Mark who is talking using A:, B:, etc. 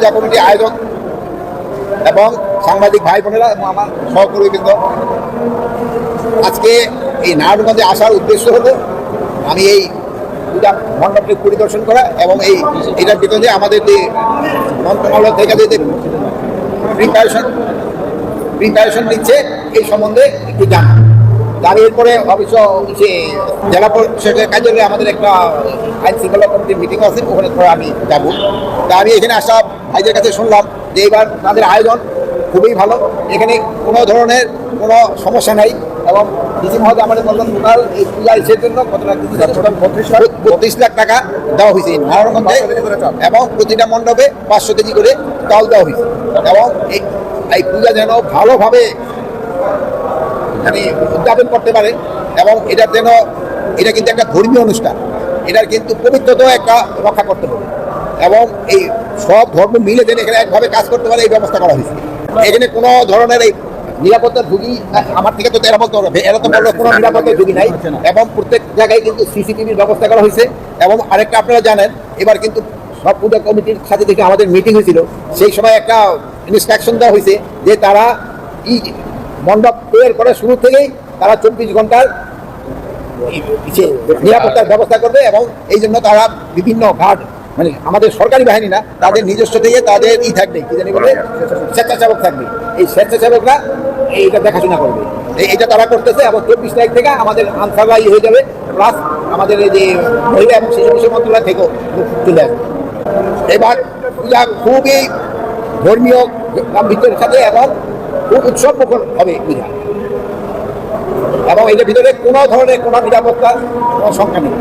A: পূজা committee আয়োজক এবং সাংবাদিক ভাই বোনেরা এবং আমার সহকর্মীবৃন্দ। আজকে এই নারায়ণগঞ্জে আসার উদ্দেশ্য হলো, আমি এই পূজা মণ্ডপটি পরিদর্শন করা এবং এই এটার ভিতরে আমাদের যে মন্ত্রণালয় থেকে যে প্রিপারেশন প্রিপারেশন নিচ্ছে, এই সম্বন্ধে একটু জানা তার এরপরে অবশ্য সে জেলা পরিষদের কার্যালয়ে আমাদের একটা আইন শৃঙ্খলা কমিটির মিটিং আছে ওখানে ধরে আমি যাব। তা আমি এখানে আসা ভাইদের কাছে শুনলাম যে এবার তাদের আয়োজন খুবই ভালো। এখানে কোনো ধরনের কোনো সমস্যা নাই এবং ডিসি মহোদয় আমাদের বললেন টোটাল এই পূজা ইসের জন্য কত লাখ? বত্রিশ লাখ টাকা দেওয়া হয়েছে নারায়ণগঞ্জে এবং প্রতিটা মণ্ডপে পাঁচশো কেজি করে চাল দেওয়া হয়েছে। এবং এই পূজা যেন ভালোভাবে মানে উদযাপন করতে পারে এবং এটা যেন, এটা কিন্তু একটা ধর্মীয় অনুষ্ঠান। এটার কিন্তু পবিত্রতাও একটা রক্ষা করতে হবে। এবং এই সব ধর্ম মিলে যেন এখানে একভাবে কাজ করতে পারে, এই ব্যবস্থা করা হয়েছে। এখানে কোনো ধরনের এই নিরাপত্তার ঝুঁকি আমার থেকে তো এরা বলতে পারবে, এরা তো বলল কোনো নিরাপত্তার ঝুঁকি নাই। এবং প্রত্যেক জায়গায় কিন্তু সিসিটিভির ব্যবস্থা করা হয়েছে। এবং আরেকটা আপনারা জানেন, এবার কিন্তু সব পূজা কমিটির সাথে থেকে আমাদের মিটিং হয়েছিল। সেই সময় একটা ইনস্ট্রাকশন দেওয়া হয়েছে যে তারা মণ্ডপ তৈরি করার শুরু থেকেই তারা চব্বিশ ঘণ্টার নিরাপত্তার ব্যবস্থা করবে এবং এই জন্য তারা বিভিন্ন গার্ড মানে আমাদের সরকারি বাহিনী না, তাদের নিজস্ব থেকে তাদের ই থাকবে, কি জানি বলে? স্বেচ্ছাসেবক থাকবে। এই স্বেচ্ছাসেবকরা এইটা দেখাশোনা করবে। এইটা তারা করতেছে এবং চব্বিশ তারিখ থেকে আমাদের আনসাররা ই হয়ে যাবে, প্লাস আমাদের এই যে মহিলা এবং শিশু বিষয় মন্ত্রণালয় থেকেও চলে আসবে। এবার পূজা খুবই ধর্মীয় গাম্ভীর্যের সাথে এবং উৎসব মুখর হবে পূজা এবং এদের ভিতরে কোনো ধরনের কোনো নিরাপত্তা কোনো সংখ্যা নেই।